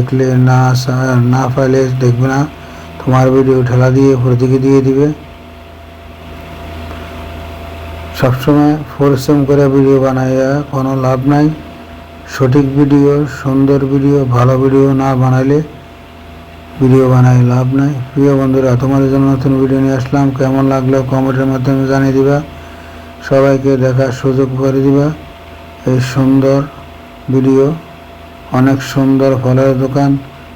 দেখলে না না পাইলে দেখবে না। তোমার ভিডিও ঠেলা দিয়ে প্রতীকে দিয়ে দিবে। সবসময় পরিশ্রম করে ভিডিও বানাইয়া কোনো লাভ নাই। সঠিক ভিডিও সুন্দর ভিডিও ভালো ভিডিও না বানাইলে ভিডিও বানাই লাভ নাই। প্রিয় বন্ধুরা, তোমাদের জন্য নতুন ভিডিও নিয়ে আসলাম। কেমন লাগল কমেন্টের মাধ্যমে জানিয়ে দিবা। সবাইকে দেখার সুযোগ করে দিবা। এই সুন্দর ভিডিও অনেক সুন্দর ফলের দোকান।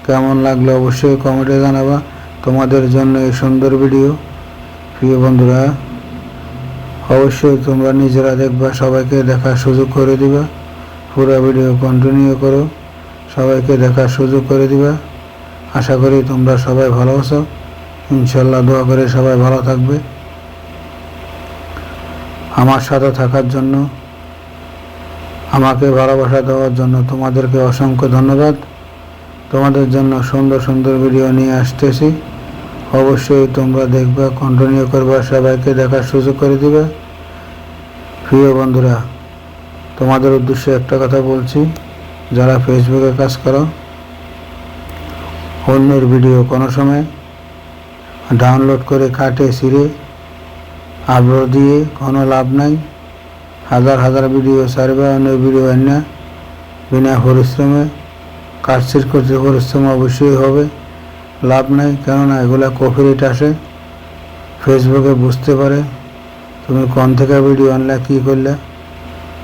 কেমন লাগল অবশ্যই কমেন্টে জানাবা। তোমাদের জন্য এই সুন্দর ভিডিও। প্রিয় বন্ধুরা, অবশ্যই তোমরা নিজেরা দেখবা, সবাইকে দেখার সুযোগ করে দিবা। পুরো ভিডিও কন্টিনিউ করো, সবাইকে দেখার সুযোগ করে দিবা। আশা করি তোমরা সবাই ভালো আছো। ইনশাল্লাহ দোয়া করে সবাই ভালো থাকবে। আমার সাথে থাকার জন্য আমাকে ভালোবাসা দেওয়ার জন্য তোমাদেরকে অসংখ্য ধন্যবাদ। তোমাদের জন্য সুন্দর সুন্দর ভিডিও নিয়ে আসতেছি। অবশ্যই তোমরা দেখবে কন্টিনিউ করবে, সবাইকে দেখার সুযোগ করে দিবে। প্রিয় বন্ধুরা, তোমাদের উদ্দেশ্যে একটা কথা বলছি, যারা ফেসবুকে কাজ করো, অন্যের ভিডিও কোনো সময় ডাউনলোড করে কাটে, ছিঁড়ে আপলোড দিয়ে কোনো লাভ নাই। হাজার হাজার ভিডিও সারবে অন্য ভিডিও এনে বিনা পরিশ্রমে কাটছিট করতে পরিশ্রম অবশ্যই হবে, লাভ নাই। কেননা এগুলা কপিরাইট আসে ফেসবুকে বুঝতে পারে, তুমি কোন থেকে ভিডিও আনলে, কী করলে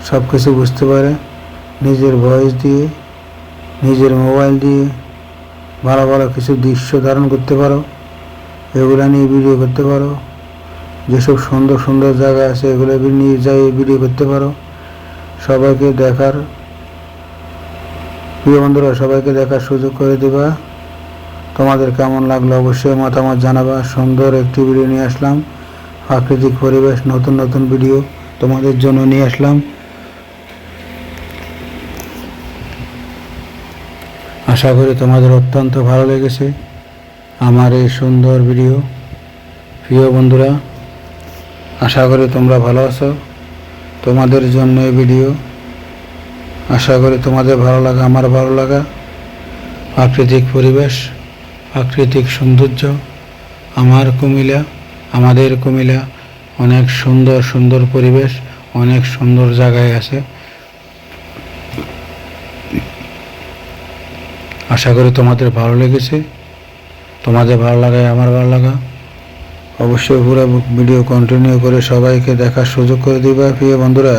সব কিছু বুঝতে পারে। নিজের ভয়েস দিয়ে, নিজের মোবাইল দিয়ে ভালো ভালো কিছু দৃশ্য ধারণ করতে পারো, এগুলো নিয়ে ভিডিও করতে পারো। যেসব সুন্দর সুন্দর জায়গা আছে, এগুলো নিয়ে যাই ভিডিও করতে পারো। সবাইকে দেখার প্রিয় বন্ধুরা, সবাইকে দেখার সুযোগ করে দেবা। তোমাদের কেমন লাগল অবশ্যই মতামত জানাবা। সুন্দর একটি ভিডিও নিয়ে আসলাম। প্রাকৃতিক পরিবেশ, নতুন নতুন ভিডিও তোমাদের জন্য নিয়ে আসলাম। আশা করি তোমাদের অত্যন্ত ভালো লেগেছে। আমার এই সুন্দর ভিডিও প্রিয় বন্ধুরা আশা করি তোমরা ভালো আছো। তোমাদের জন্য এই ভিডিও আশা করি তোমাদের ভালো লাগা, আমার ভালো লাগা। প্রাকৃতিক পরিবেশ, প্রাকৃতিক সৌন্দর্য, আমার কুমিলা আমাদের কুমিলা অনেক সুন্দর সুন্দর পরিবেশ, অনেক সুন্দর জায়গায় আছে। আশা করি তোমাদের ভালো লেগেছে। তোমাদের ভালো লাগায়, আমার ভালো লাগা। অবশ্যই পুরো ভিডিও কন্টিনিউ করে সবাইকে দেখার সুযোগ করে দিবা, প্রিয় বন্ধুরা।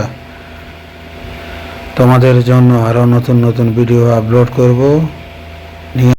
তোমাদের জন্য আরও নতুন নতুন ভিডিও আপলোড করব।